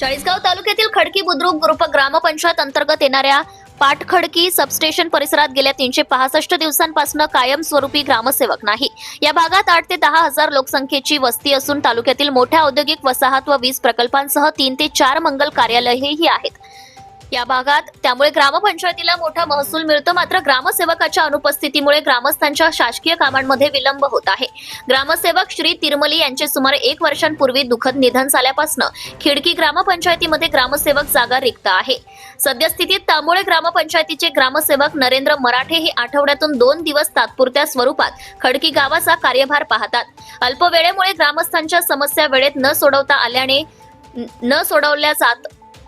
चाळीसगाव तालुक्यातील खडकी बुद्रुक ग्रुप ग्रामपंचायत अंतर्गत येणाऱ्या पाटखडकी सबस्टेशन परिसरात गेल्या तीनशे पासष्ट दिवसांपासून कायमस्वरूपी ग्रामसेवक नाही. या भागात आठ ते दहा हजार लोकसंख्येची वस्ती असून तालुक्यातील मोठ्या औद्योगिक वसाहत व वीज प्रकल्पांसह तीन ते चार मंगल कार्यालयेही आहेत. या भागात. त्यामुळे ग्रामपंचायतीला मोठा महसूल मिळतो. मात्र ग्रामसेवकाच्या अनुपस्थितीमुळे ग्रामस्थांच्या शासकीय कामांमध्ये विलंब होत आहे. ग्रामसेवक श्री तिरमली यांचे सुमारे एक वर्षांपूर्वी दुःखद निधन झाल्यापासून खिडकी ग्रामपंचायतीमध्ये ग्रामसेवक जागा रिक्त आहे. सद्यस्थितीत तांबोळे ग्रामपंचायतीचे ग्रामसेवक नरेंद्र मराठे हे आठवड्यातून दोन दिवस तात्पुरत्या स्वरूपात खडकी गावाचा कार्यभार पाहतात. अल्पवेळेमुळे ग्रामस्थांच्या समस्या वेळेत न सोडवता आल्याने न- न सोडवल्या जात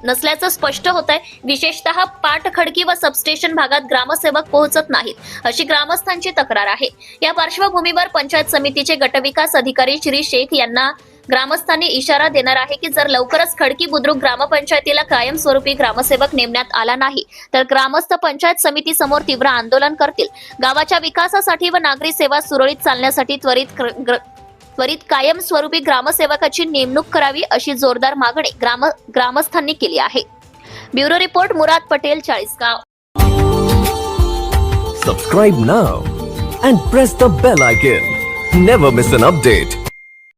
नसल्याचं स्पष्ट होत आहे विशेषतः पाटखडकी व सबस्टेशन भागात ग्रामसेवक पोहोचत नाहीत अशी ग्रामस्थांची तक्रार आहे. या पार्श्वभूमीवर पंचायत समितीचे गटविकास अधिकारी श्री शेख यांना ग्रामस्थांनी इशारा देणार आहे की जर लवकरच खडकी बुद्रुक ग्रामपंचायतीला कायमस्वरूपी ग्रामसेवक नेमण्यात आला नाही तर ग्रामस्थ पंचायत समिती समोर तीव्र आंदोलन करतील. गावाच्या विकासासाठी व नागरी सेवा सुरळीत चालण्यासाठी त्वरित त्वरित कायमस्वरूपी ग्रामसेवकाची नेमणूक करावी अशी जोरदार मागणी ग्राम ग्रामस्थांनी केली आहे. Bureau report Murad Patel Chalisgaon. Subscribe now and press the bell icon never miss an update